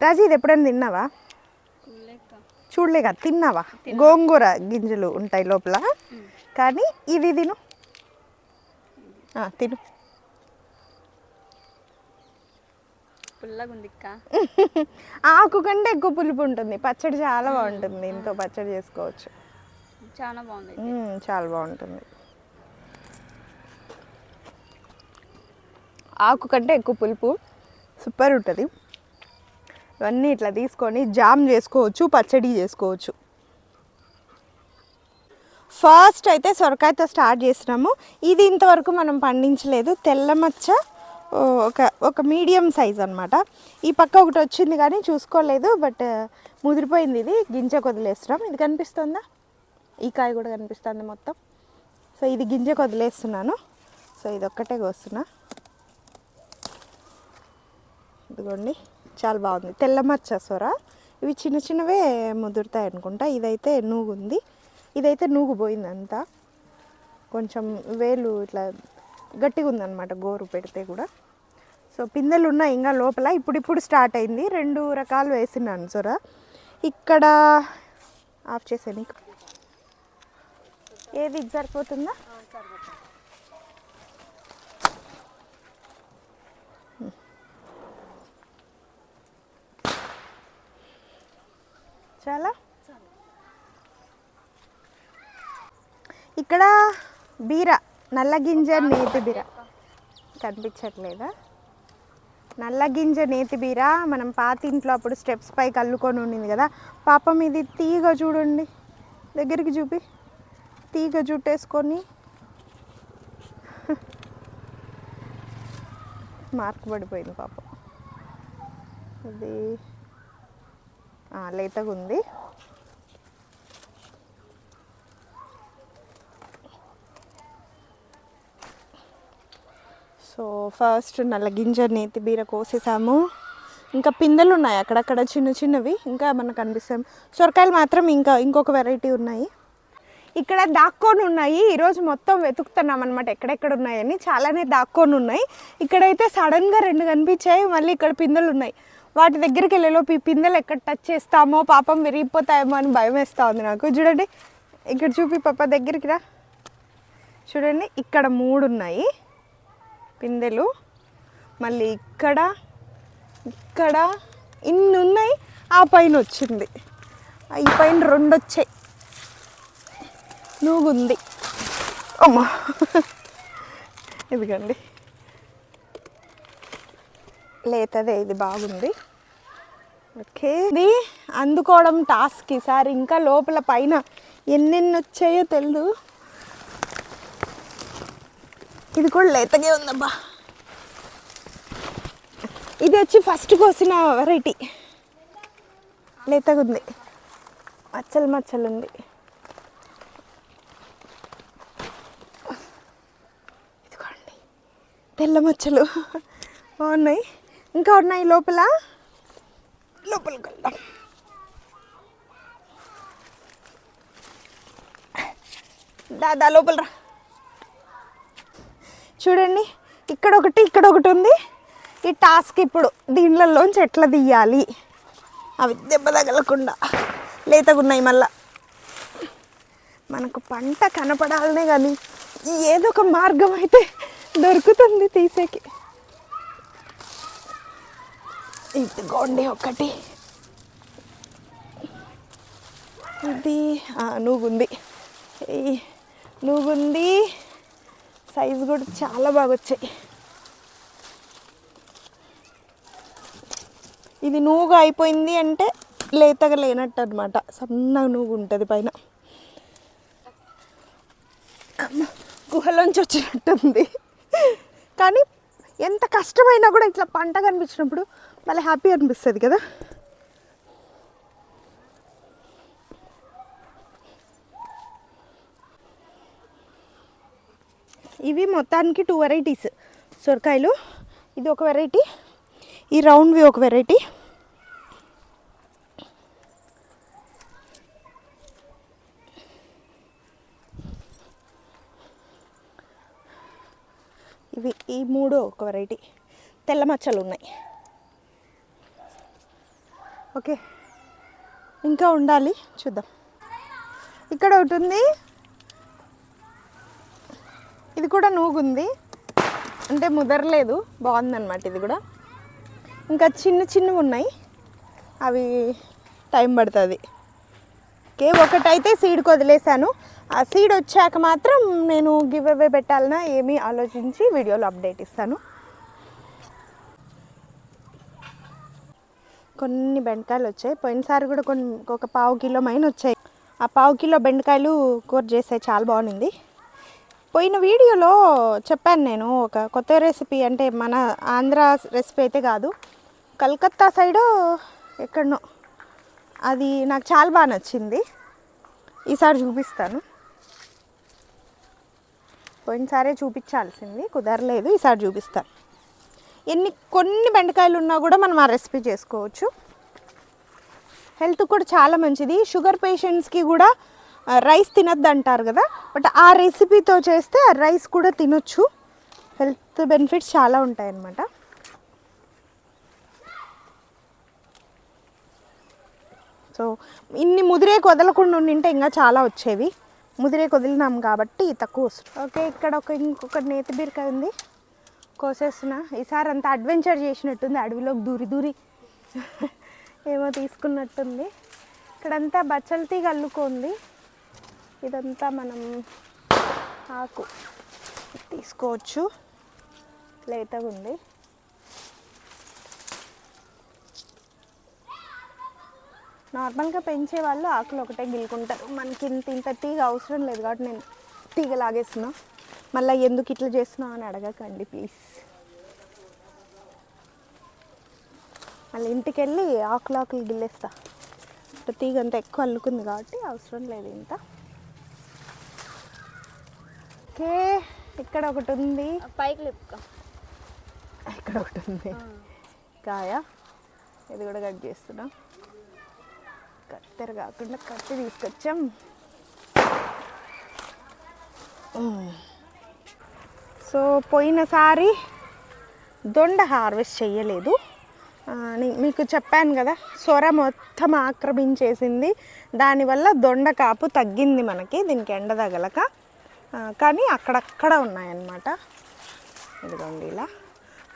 రాజు ఇది ఎప్పుడైనా తిన్నావా? కూలేక చూడలే కదా తిన్నావా గోంగూర గింజలు ఉంటాయి లోపల. కానీ ఇది తిను. తిను. ఆకు కంటే ఎక్కువ పులుపు ఉంటుంది. పచ్చడి చాలా బాగుంటుంది. దీంతో పచ్చడి చేసుకోవచ్చు. చాలా బాగుంది చాలా బాగుంటుంది. ఆకు కంటే ఎక్కువ పులుపు. సూపర్ ఉంటుంది. ఇవన్నీ ఇట్లా తీసుకొని జామ్ చేసుకోవచ్చు పచ్చడి చేసుకోవచ్చు. ఫస్ట్ అయితే సొరకాయతో స్టార్ట్ చేసినాము ఇది ఇంతవరకు మనం పండించలేదు. తెల్ల మచ్చ ఒక ఒక మీడియం సైజ్ అనమాట ఈ పక్క ఒకటి వచ్చింది కానీ చూసుకోలేదు బట్ ముదిరిపోయింది ఇది. గింజ కొదిలేస్తున్నాం. ఇది కనిపిస్తుందా? ఈ కాయ కూడా కనిపిస్తుంది మొత్తం. సో ఇది గింజ కొదిలేస్తున్నాను. సో ఇది ఒక్కటే కోస్తున్నా. ఇదిగోండి. చాలా బాగుంది. తెల్ల మచ్చ సొర. ఇవి చిన్న చిన్నవే ముదురుతాయి అనుకుంటా. ఇదైతే నూగు ఉంది ఇదైతే నూగు పోయింది అంతా కొంచెం వేలు ఇట్లా గట్టిగా ఉందన్నమాట గోరు పెడితే కూడా. సో పిందెలు ఉన్నాయి ఇంకా లోపల. ఇప్పుడిప్పుడు స్టార్ట్ అయింది. రెండు రకాలు వేసినాను సొర. ఇక్కడ ఆఫ్ చేసే నీకు. ఏది? సరిపోతుందా? చాలా. ఇక్కడ బీర నల్ల గింజ నేతి బీర. కనిపించట్లేదా? నల్ల గింజ నేతి బీర మనం పాత ఇంట్లో అప్పుడు స్టెప్స్ పైకి అల్లుకొని ఉండింది కదా. పాపం ఇది తీగ చూడండి. దగ్గరికి చూపి. తీగ జుట్టేసుకొని. మార్క్ పడిపోయింది పాపం. ఇది లేతగా ఉంది సో ఫస్ట్ నల్ల గింజ నేతి బీర కోసేసాము. ఇంకా పిందెలు ఉన్నాయి అక్కడక్కడ చిన్న చిన్నవి ఇంకా మనకు కనిపిస్తాయి. సొరకాయలు మాత్రం ఇంకా ఇంకొక వెరైటీ ఉన్నాయి. ఇక్కడ దాక్కొని ఉన్నాయి. ఈరోజు మొత్తం వెతుకుతున్నాం అనమాట ఎక్కడెక్కడ ఉన్నాయని. చాలానే దాక్కొని ఉన్నాయి. ఇక్కడైతే సడన్గా రెండు కనిపించాయి. మళ్ళీ ఇక్కడ పిందెలు ఉన్నాయి. వాటి దగ్గరికి వెళ్ళేలోపు ఈ పిందెలు ఎక్కడ టచ్ చేస్తామో పాపం విరిగిపోతాయేమో అని భయం వేస్తూ ఉంది నాకు. చూడండి ఇక్కడ చూపి పాప దగ్గరికి రా. చూడండి ఇక్కడ మూడు ఉన్నాయి. పిందెలు మళ్ళీ ఇక్కడ ఇక్కడ ఇన్ని ఉన్నాయి ఆ పైన వచ్చింది. ఈ పైన రెండు వచ్చాయి. నూగుంది అమ్మా. ఇదిగండి. లేతదే ఇది బాగుంది. ఓకే. ఇది అందుకోవడం టాస్క్ ఈసారి ఇంకా లోపల పైన ఎన్నెన్ని వచ్చాయో తెలియదు ఇది కూడా లేతగే ఉందబ్బా. ఇది వచ్చి ఫస్ట్ కోసిన వెరైటీ లేతగా ఉంది. మచ్చలు మచ్చలు ఉంది. ఇదిగోండి. తెల్ల మచ్చలు. బాగున్నాయి. ఇంకా ఉన్నాయి లోపల? లోపలికి వెళ్దాం. దాదా లోపల రా. చూడండి ఇక్కడ ఒకటి ఇక్కడ ఒకటి ఉంది. ఈ టాస్క్ ఇప్పుడు దీనిలోంచి ఎట్లా తీయాలి? అవి దెబ్బ తగలకుండా లేతగా ఉన్నాయి మళ్ళా. మనకు పంట కనపడాలనే కానీ ఏదో ఒక మార్గం అయితే దొరుకుతుంది తీసేకి. ఇదిగోండి ఒకటి. ఇది ఆ, నూగుంది. ఈ నూగుంది. సైజు కూడా చాలా బాగా వచ్చాయి ఇది నూగు అయిపోయింది అంటే లేతగా లేనట్టు అనమాట సన్నగా నూగు ఉంటుంది పైన గుహలోంచి వచ్చినట్టుంది. కానీ ఎంత కష్టమైనా కూడా ఇట్లా పంట కనిపించినప్పుడు మళ్ళీ హ్యాపీ అనిపిస్తుంది కదా? ఇవి మొత్తానికి టూ వెరైటీస్ సొరకాయలు ఇది ఒక వెరైటీ ఈ రౌండ్వి ఒక వెరైటీ ఇవి ఈ మూడు ఒక వెరైటీ తెల్ల మచ్చలు ఉన్నాయి. ఓకే. ఇంకా ఉండాలి. చూద్దాం. ఇక్కడ ఒకటి ఉంది. ఇది కూడా నూగుంది. అంటే ముదరలేదు. బాగుందన్నమాట ఇది కూడా. ఇంకా చిన్న చిన్నవి ఉన్నాయి. అవి టైం పడుతుంది. ఓకే ఒకటైతే సీడ్కి వదిలేశాను. ఆ సీడ్ వచ్చాక మాత్రం నేను గివ్ అవే పెట్టాలన్నా ఏమీ ఆలోచించి వీడియోలో అప్డేట్ ఇస్తాను. కొన్ని బెండకాయలు వచ్చాయి. పోయినసారి కూడా కొన్ని ఒక పావు కిలో మైన వచ్చాయి. ఆ పావు కిలో బెండకాయలు కూర చేసాయి. చాలా బాగుంది పోయిన వీడియోలో చెప్పాను నేను ఒక కొత్త రెసిపీ అంటే మన ఆంధ్ర రెసిపీ అయితే కాదు. కలకత్తా సైడు ఎక్కడనో. అది నాకు చాలా బాగా నచ్చింది. ఈసారి చూపిస్తాను. పోయినసారే చూపించాల్సింది. కుదరలేదు. ఈసారి చూపిస్తాను. ఎన్ని కొన్ని బెండకాయలు ఉన్నా కూడా మనం ఆ రెసిపీ చేసుకోవచ్చు. హెల్త్ కూడా చాలా మంచిది. షుగర్ పేషెంట్స్కి కూడా రైస్ తినద్దు అంటారు కదా? బట్ ఆ రెసిపీతో చేస్తే ఆ రైస్ కూడా తినొచ్చు. హెల్త్ బెనిఫిట్స్ చాలా ఉంటాయన్నమాట. సో ఇన్ని ముదిరే వదలకుండా ఉండింటే ఇంకా చాలా వచ్చేవి. ముదిరే వదిలినాం కాబట్టి తక్కువ వస్తుంది. ఓకే ఇక్కడ ఒక ఇంకొక నేతి బీరకాయ ఉంది. కోసేస్తున్న. ఈసారి అంతా అడ్వెంచర్ చేసినట్టుంది అడవిలోకి దూరి దూరి. ఏమో తీసుకున్నట్టుంది. ఇక్కడంతా బచ్చల తీగ ఇదంతా మనం ఆకు తీసుకోవచ్చు. లేతగా ఉంది నార్మల్గా పెంచే వాళ్ళు ఆకులు ఒకటే గిల్లుకుంటారు. మనకి ఇంత ఇంత తీగ అవసరం లేదు కాబట్టి నేను తీగ లాగేస్తున్నా మళ్ళీ ఎందుకు ఇట్లా చేస్తున్నావు అని అడగకండి ప్లీజ్ మళ్ళీ ఇంటికి వెళ్ళి ఆకులు ఆకులు గిల్లేస్తా. తీగ అంత ఎక్కువ అల్లుకుంది కాబట్టి అవసరం లేదు ఇంత. ఓకే ఇక్కడ ఒకటి ఉంది. పైకి లేపుక. ఇక్కడ ఒకటి ఉంది. కాయ ఇది కూడా కట్ చేస్తున్నా. కత్తెర కాకుండా కత్తి తీసుకొచ్చాం. సో పోయినసారి దొండ హార్వెస్ట్ చేయలేదు మీకు చెప్పాను కదా సొర మొత్తం ఆక్రమించేసింది. దానివల్ల దొండ కాపు తగ్గింది మనకి దీనికి ఎండ తగలక. కానీ అక్కడక్కడ ఉన్నాయన్నమాట. ఇదిగోండి ఇలా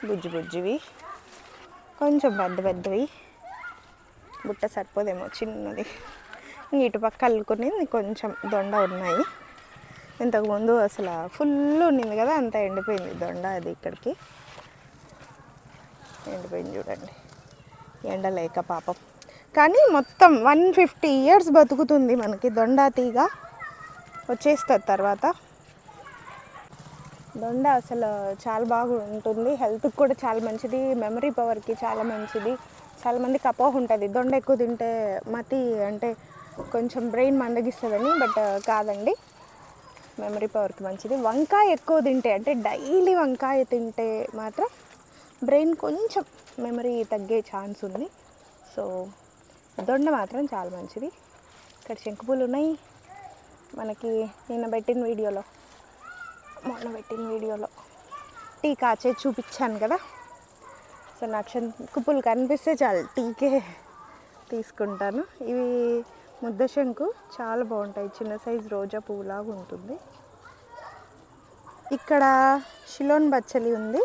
బుజ్జి బుజ్జివి. కొంచెం పెద్ద పెద్దవి. బుట్ట సరిపోదేమో చిన్నది. ఇటు పక్క అల్లుకుని కొంచెం దొండ ఉన్నాయి. ఇంతకుముందు అసలు ఫుల్ ఉండింది కదా అంత ఎండిపోయింది. దొండ అది ఇక్కడికి. ఎండిపోయింది చూడండి. ఎండ లేక పాపం. కానీ మొత్తం వన్ ఫిఫ్టీ ఇయర్స్ బతుకుతుంది మనకి దొండ తీగ. వచ్చేస్తుంది తర్వాత. దొండ అసలు చాలా బాగా ఉంటుంది. హెల్త్కి కూడా చాలా మంచిది. మెమరీ పవర్కి చాలా మంచిది. చాలామందికి అపోహ ఉంటుంది. దొండ ఎక్కువ తింటే మతి అంటే కొంచెం బ్రెయిన్ మందగిస్తుందని బట్ కాదండి. మెమరీ పవర్కి మంచిది. వంకాయ ఎక్కువ తింటే అంటే డైలీ వంకాయ తింటే మాత్రం బ్రెయిన్ కొంచెం మెమరీ తగ్గే ఛాన్స్ ఉంది. సో దొండ మాత్రం చాలా మంచిది. ఇక్కడ శంకుపూలు ఉన్నాయి. మనకి నిన్న పెట్టిన వీడియోలో మొన్న పెట్టిన వీడియోలో టీ కాచే చూపించాను కదా. సో నాకు శంకుపూలు కనిపిస్తే చాలు టీకే తీసుకుంటాను. ఇవి ముద్ద శంకు చాలా బాగుంటాయి. చిన్న సైజు రోజా పువ్వులాగా ఉంటుంది. ఇక్కడ షిలోన్ బచ్చలి ఉంది.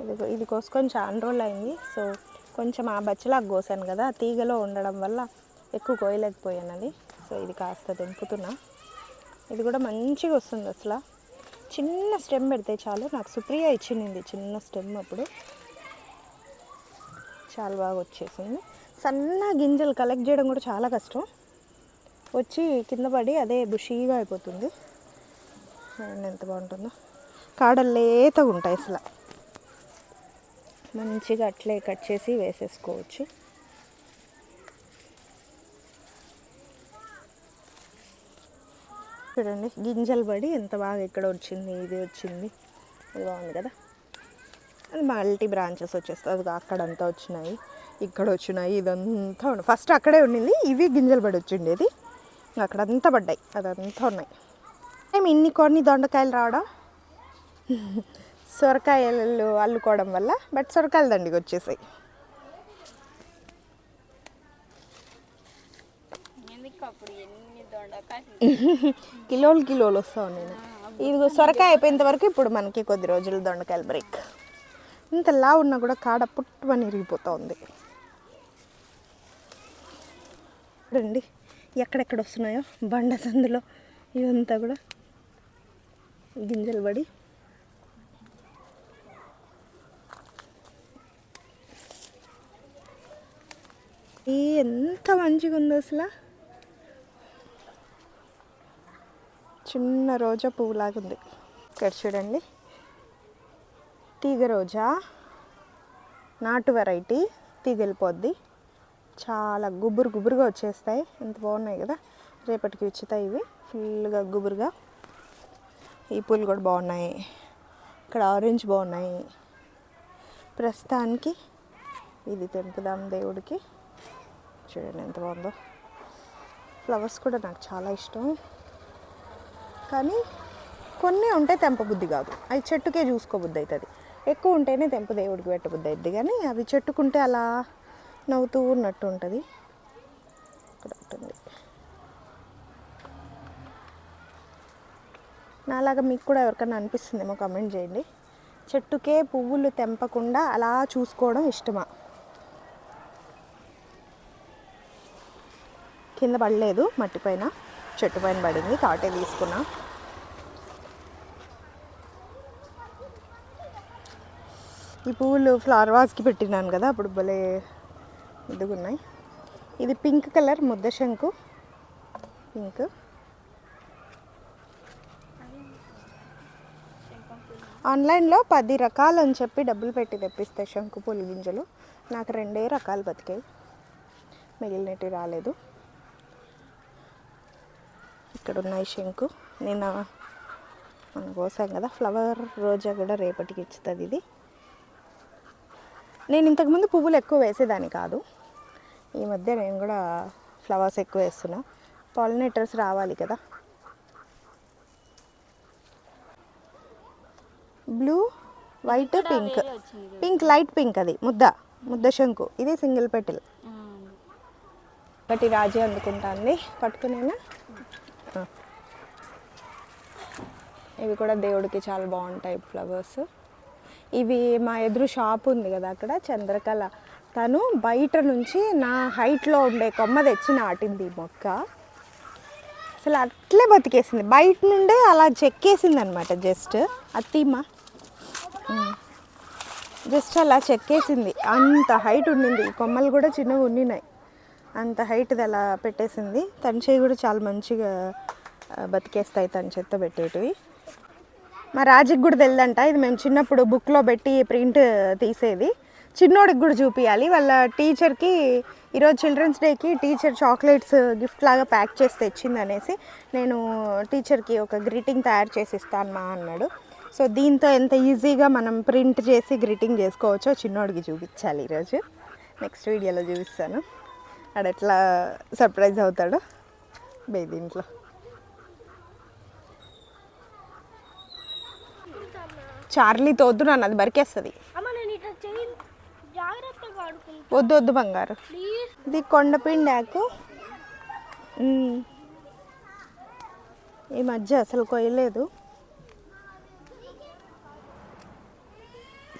ఇది ఇది కోసుకొని చాలా రోజులు అయింది. సో కొంచెం ఆ బచ్చలాగా కోసాను కదా తీగలో ఉండడం వల్ల ఎక్కువ కోయలేకపోయాను అది. సో ఇది కాస్త తెంపుతున్నా. ఇది కూడా మంచిగా వస్తుంది అసలు. చిన్న స్టెమ్ పెడితే చాలు. నాకు సుప్రియ ఇచ్చింది చిన్న స్టెమ్ అప్పుడు. చాలా బాగా వచ్చేసింది. సన్న గింజలు కలెక్ట్ చేయడం కూడా చాలా కష్టం. వచ్చి కింద పడి అదే బుషీగా అయిపోతుంది. చూడండి ఎంత బాగుంటుందో. కాడలు లేతగా ఉంటాయి అసలు. మంచిగా అట్లే కట్ చేసి వేసేసుకోవచ్చు. చూడండి గింజలు పడి ఎంత బాగా ఇక్కడ వచ్చింది ఇది వచ్చింది. ఇది బాగుంది కదా. అది మల్టీ బ్రాంచెస్ వచ్చేస్తుంది అది అక్కడంతా వచ్చినాయి ఇక్కడ వచ్చినాయి ఇదంతా ఫస్ట్ అక్కడే ఉండింది ఇవి గింజలు పడి వచ్చిండేది. అక్కడంతా పడ్డాయి. అదంతా ఉన్నాయి. మేము ఇన్ని కొన్ని దొండకాయలు రావడం? సొరకాయలు అల్లుకోవడం వల్ల బట్ సొరకాయలు దండికి వచ్చేసాయి. కిలోలు కిలోలు వస్తావు నేను ఇది సొరకాయ అయిపోయేంత వరకు ఇప్పుడు మనకి కొద్ది రోజులు దొండకాయల బ్రేక్. ఇంత లా ఉన్నా కూడా కాడ పుట్టుమని ఇరిగిపోతూ ఉంది. చూడండి ఎక్కడెక్కడ వస్తున్నాయో బండ సందులో ఇదంతా కూడా గింజలు పడి. ఎంత మంచిగా ఉందో అసలు. చిన్న రోజా పువ్వులాగా ఉంది. ఇక్కడ చూడండి. తీగ రోజా. నాటు వెరైటీ. తీగలిపోద్ది చాలా గుబురు గుబురుగా వచ్చేస్తాయి. ఎంత బాగున్నాయి కదా? రేపటికి ఉచ్చుతాయి ఇవి. ఫుల్గా గుబురుగా. ఈ పూలు కూడా బాగున్నాయి. ఇక్కడ ఆరెంజ్ బాగున్నాయి. ప్రస్తుతానికి ఇది తెంపుదాం దేవుడికి. చూడండి ఎంత బాగుందో. ఫ్లవర్స్ కూడా నాకు చాలా ఇష్టం. కానీ కొన్ని ఉంటే తెంపబుద్ధి కాదు. అవి చెట్టుకే చూసుకోబుద్ధి అవుతుంది. ఎక్కువ ఉంటేనే తెంపు దేవుడికి పెట్టబుద్ధి అవుద్ది. కానీ అవి చెట్టుకుంటే అలా నవ్వుతూ ఉన్నట్టు ఉంటుంది. ఇక్కడ ఉంటుంది. నాలాగా మీకు కూడా ఎవరికైనా అనిపిస్తుందేమో కమెంట్ చేయండి. చెట్టుకే పువ్వులు తెంపకుండా అలా చూసుకోవడం ఇష్టమా? కింద పడలేదు మట్టి పైన చెట్టు పైన పడింది తాటే తీసుకున్నా. ఈ పువ్వులు ఫ్లవర్ వాజ్కి పెట్టినాను కదా అప్పుడు భలే ఇదిగున్నాయి. ఇది పింక్ కలర్ ముద్ద శంకు. పింక్. ఆన్లైన్లో పది రకాలు అని చెప్పి డబ్బులు పెట్టి తెప్పిస్తాయి శంకు పూల గింజలు. నాకు రెండే రకాలు బతికాయి. మిగిలినవి రాలేదు. ఇక్కడ ఉన్నాయి శంకు. నిన్న మనం కోసాం కదా ఫ్లవర్ రోజా కూడా రేపటికి ఇస్తుంది ఇది. నేను ఇంతకుముందు పువ్వులు ఎక్కువ వేసేదాన్ని కాదు. ఈ మధ్య నేను కూడా ఫ్లవర్స్ ఎక్కువ వేస్తున్నా. పాలినేటర్స్ రావాలి కదా. Blue white pink pink light pink అది. ముద్ద. ముద్ద శంకు. ఇది సింగిల్ పెటిల్ ఒకటి రాజీ అందుకుంటాంది పట్టుకునేనా? ఆ. ఇవి కూడా దేవుడికి చాలా బాగుంటాయి ఫ్లవర్స్ ఇవి మా ఎదురు షాప్ ఉంది కదా అక్కడ చంద్రకళ. తను బయట నుంచి నా హైట్లో ఉండే కొమ్మ తెచ్చి నాటింది ఈ మొక్క. అసలు అట్లే బతికేసింది. బయట నుండే అలా చెక్కేసింది అనమాట జస్ట్ అత్తీమా జస్ట్ అలా చెక్కేసింది. అంత హైట్ ఉండింది. కొమ్మలు కూడా చిన్నగా ఉండినాయి. అంత హైట్ది అలా పెట్టేసింది. తన చేయి కూడా చాలా మంచిగా బతికేస్తాయి తన చెత్త పెట్టేటివి. మా రాజుకి కూడా తెలియదంట ఇది మేము చిన్నప్పుడు బుక్లో పెట్టి ప్రింట్ తీసేది. చిన్నోడికి కూడా చూపించాలి వాళ్ళ టీచర్కి ఈరోజు చిల్డ్రన్స్ డేకి టీచర్ చాక్లెట్స్ గిఫ్ట్ లాగా ప్యాక్ చేసి తెచ్చింది అనేసి నేను టీచర్కి ఒక గ్రీటింగ్ తయారు చేసి ఇస్తాను మా అన్నాడు. సో దీంతో ఎంత ఈజీగా మనం ప్రింట్ చేసి గ్రీటింగ్ చేసుకోవచ్చో చిన్నోడికి చూపించాలి ఈరోజు. నెక్స్ట్ వీడియోలో చూపిస్తాను. ఆడ ఎట్లా సర్ప్రైజ్ అవుతాడో బే దీంట్లో. చార్లీతో వద్దు నన్ను అది బరికేస్తుంది అమ్మ నేను ఇట్లా చెయ్యి జాగ్రత్తగా ఆడుకుంటా వద్దు వద్దు బంగారు. ఇది కొండపిండాకు. ఈ మధ్య అసలు కొయ్యలేదు.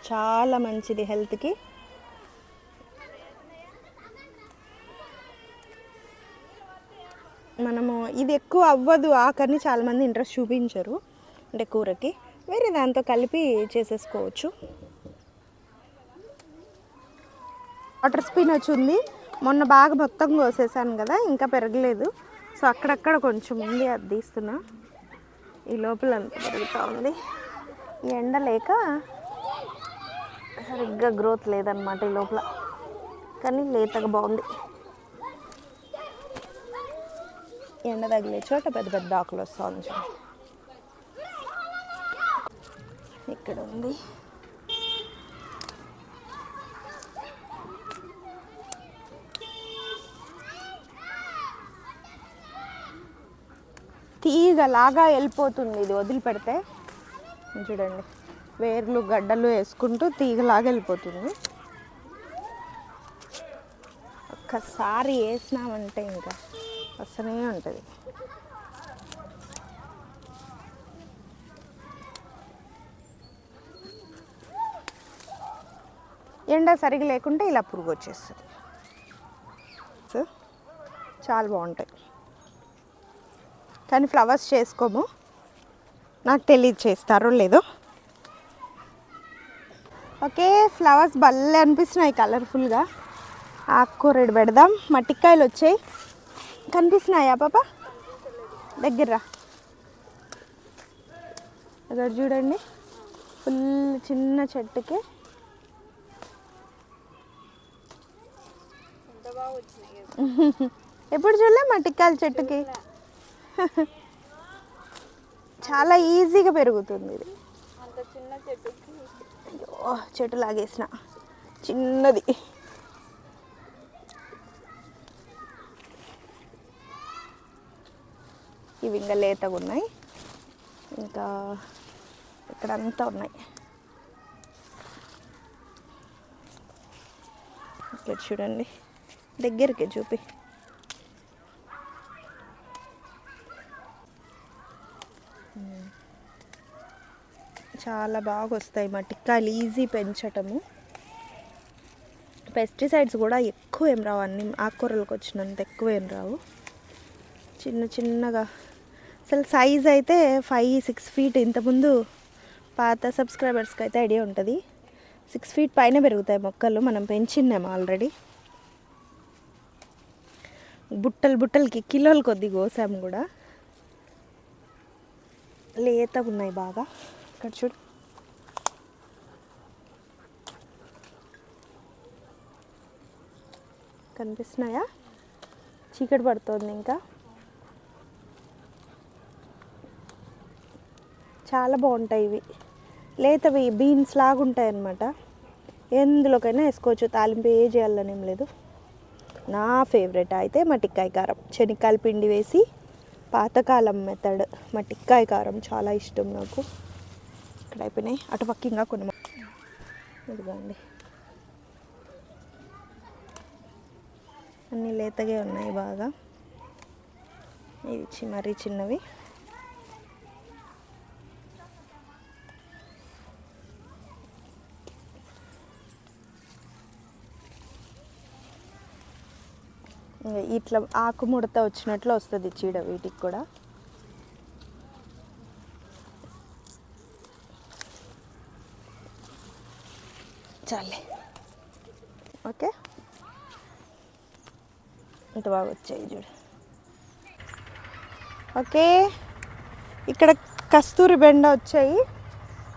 చాలా మంచిది హెల్త్కి మనము ఇది ఎక్కువ అవ్వదు ఆకరిని చాలామంది ఇంట్రెస్ట్ చూపించరు అంటే కూరకి. వేరే దాంతో కలిపి చేసేసుకోవచ్చు. వాటర్ స్పినచ్ ఉంది. మొన్న బాగా మొత్తం కోసేసాను కదా ఇంకా పెరగలేదు. సో అక్కడక్కడ కొంచెం ఉంది అది తీస్తున్నా. ఈ లోపల అంత పెరుగుతూ ఉంది. ఎండ లేక సరిగ్గా గ్రోత్ లేదనమాట ఈ లోపల. కానీ లేతగా బాగుంది. ఎండ తగిలే చోట పెద్ద పెద్ద ఆకులు వస్తుంది ఇక్కడ ఉంది. తీగలాగా వెళ్ళిపోతుంది ఇది వదిలిపెడితే. చూడండి. వేర్లు గడ్డలు వేసుకుంటూ తీగలాగా వెళ్ళిపోతుంది. ఒక్కసారి వేసినామంటే ఇంకా వస్తూనే ఉంటుంది. ఎండ సరిగా లేకుంటే ఇలా పురుగు వచ్చేస్తుంది. సో, చాలా బాగుంటాయి. కానీ ఫ్లవర్స్ చేసుకోము. నాకు తెలియదు చేస్తారో లేదో. ఓకే ఫ్లవర్స్ భలే అనిపిస్తున్నాయి కలర్ఫుల్గా. ఆకుకూరడు పెడదాం మట్టికాయలు వచ్చాయి. కనిపిస్తున్నాయా పాప? దగ్గర. అక్కడ చూడండి. ఫుల్ చిన్న చెట్టుకి. ఎప్పుడు చూడలే మట్టికాయల చెట్టుకి? చాలా ఈజీగా పెరుగుతుంది ఇది. అంత చిన్న చెట్టుకి అయ్యో చెట్టు లాగేసిన. చిన్నది. ఇవి ఇంకా లేతగా ఉన్నాయి. ఇంకా ఇక్కడంతా ఉన్నాయి. ఇక్కడ చూడండి. దగ్గరికి చూపి. చాలా బాగా వస్తాయి మట్టికాయలు ఈజీ పెంచటము. పెస్టిసైడ్స్ కూడా ఎక్కువ ఏం రావు అన్ని ఆకుకూరలకు వచ్చినంత ఎక్కువ ఏం రావు. చిన్న చిన్నగా అసలు సైజ్ అయితే ఫైవ్ సిక్స్ ఫీట్ ఇంతకుముందు పాత సబ్స్క్రైబర్స్కి అయితే ఐడియా ఉంటుంది. సిక్స్ ఫీట్ పైన పెరుగుతాయి మొక్కలు మనం పెంచినాము ఆల్రెడీ బుట్టలు బుట్టలకి కిలోల కొద్ది కోసాము కూడా. లేతగా ఉన్నాయి బాగా. ఇక్కడ చూడు. కనిపిస్తున్నాయా? చీకటి పడుతుంది ఇంకా. చాలా బాగుంటాయి ఇవి. లేతవి బీన్స్ లాగా ఉంటాయి అన్నమాట. ఎందులోకైనా వేసుకోవచ్చు. తాలింపు ఏ చేయాలని ఏం లేదు. నా ఫేవరెట్ అయితే మట్టికాయ కారం. శనక్కాయల పిండి వేసి పాతకాలం మెథడ్. మట్టిక్కాయ కారం చాలా ఇష్టం నాకు. ఇక్కడ అయిపోయినాయి. అటుపక్క ఇంకా కొన్ని ఇదిగోండి. అన్నీ లేతగా ఉన్నాయి బాగా. ఇవి మరీ చిన్నవి. ఇట్లా ఆకు ముడత వచ్చినట్లు వస్తుంది చీడ వీటికి కూడా. చాలే. ఓకే. ఇంత బాగా వచ్చాయి చూడు. ఓకే. ఇక్కడ కస్తూరి బెండ వచ్చాయి.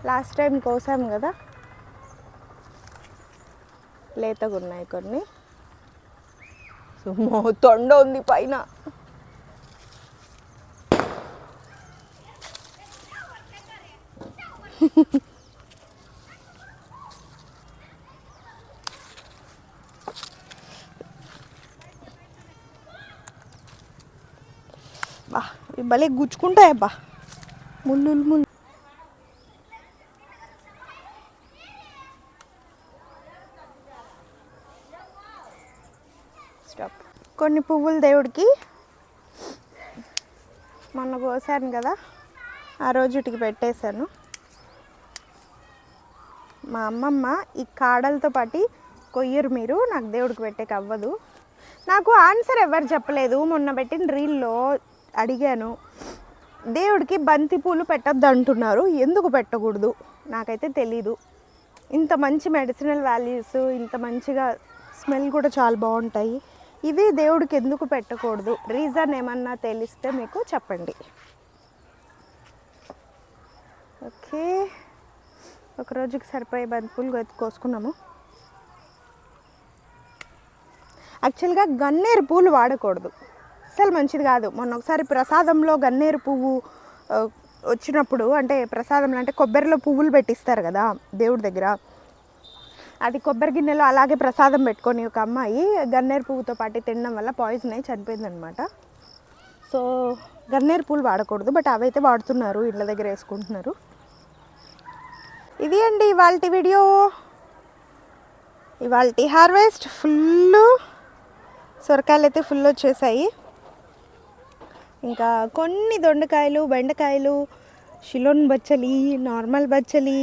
లాస్ట్ టైం కోసాం కదా. లేతగా ఉన్నాయి కొన్ని. సుమో తొండ ఉంది పైన. బా భలే గుచ్చుకుంటాయబ్బా. ముళ్ళు ముళ్ళు. కొన్ని పువ్వులు దేవుడికి. మొన్న కోసాను కదా ఆ రోజుటికి పెట్టేశాను. మా అమ్మమ్మ ఈ కాడలతో పాటు కొయ్యరు మీరు నాకు దేవుడికి పెట్టేకి అవ్వదు. నాకు ఆన్సర్ ఎవరు చెప్పలేదు మొన్న పెట్టిన రీల్లో అడిగాను. దేవుడికి బంతి పూలు పెట్టద్దు అంటున్నారు ఎందుకు పెట్టకూడదు? నాకైతే తెలీదు. ఇంత మంచి మెడిసినల్ వాల్యూస్ ఇంత మంచిగా స్మెల్ కూడా చాలా బాగుంటాయి. ఇవి దేవుడికి ఎందుకు పెట్టకూడదు? రీజన్ ఏమన్నా తెలిస్తే మీకు చెప్పండి. ఓకే. ఒక రోజుకి సరిపోయే బంతిపూలు కోసుకున్నాము. యాక్చువల్గా గన్నేరు పూలు వాడకూడదు. అసలు మంచిది కాదు. మొన్న ఒకసారి ప్రసాదంలో గన్నేరు పువ్వు వచ్చినప్పుడు అంటే ప్రసాదంలో అంటే కొబ్బరిలో పువ్వులు పెట్టిస్తారు కదా దేవుడి దగ్గర. అది కొబ్బరి గిన్నెలో అలాగే ప్రసాదం పెట్టుకొని ఒక అమ్మాయి గన్నేరు పువ్వుతో పాటు తినడం వల్ల పాయిజన్ అయి చనిపోయిందనమాట సో గన్నేరు పూలు వాడకూడదు బట్ అవైతే వాడుతున్నారు ఇళ్ళ దగ్గర వేసుకుంటున్నారు. ఇది అండి ఇవాళ వీడియో. ఇవాళ హార్వెస్ట్ ఫుల్ సొరకాయలు అయితే ఫుల్ వచ్చేసాయి. ఇంకా కొన్ని దొండకాయలు బెండకాయలు షిలోన్ బచ్చలి నార్మల్ బచ్చలి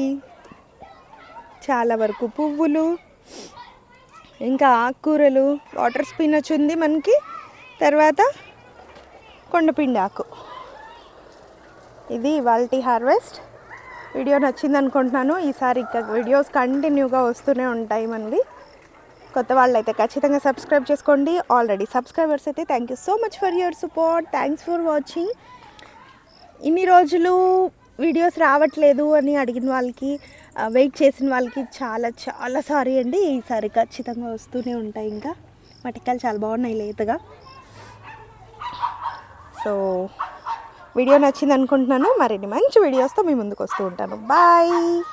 చాలా వరకు పువ్వులు ఇంకా ఆకుకూరలు వాటర్ స్పినచ్ ఉంది మనకి. తర్వాత కొండపిండి ఆకు. ఇది ఇవాల్టి హార్వెస్ట్. వీడియో నచ్చింది అనుకుంటున్నాను ఈసారి ఇంకా వీడియోస్ కంటిన్యూగా వస్తూనే ఉంటాయి మనవి. కొత్త వాళ్ళు అయితే ఖచ్చితంగా సబ్స్క్రైబ్ చేసుకోండి. ఆల్రెడీ సబ్స్క్రైబర్స్ అయితే thank you so much for your support thanks for watching ఇన్ని రోజులు వీడియోస్ రావట్లేదు అని అడిగిన వాళ్ళకి వెయిట్ చేసిన వాళ్ళకి చాలా చాలా సారీ అండి. ఈసారి ఖచ్చితంగా వస్తూనే ఉంటాయి ఇంకా. మటికాయలు చాలా బాగున్నాయి లేతగా. సో వీడియో నచ్చింది అనుకుంటున్నాను. మరిన్ని మంచి వీడియోస్తో మీ ముందుకు వస్తూ ఉంటాను. బాయ్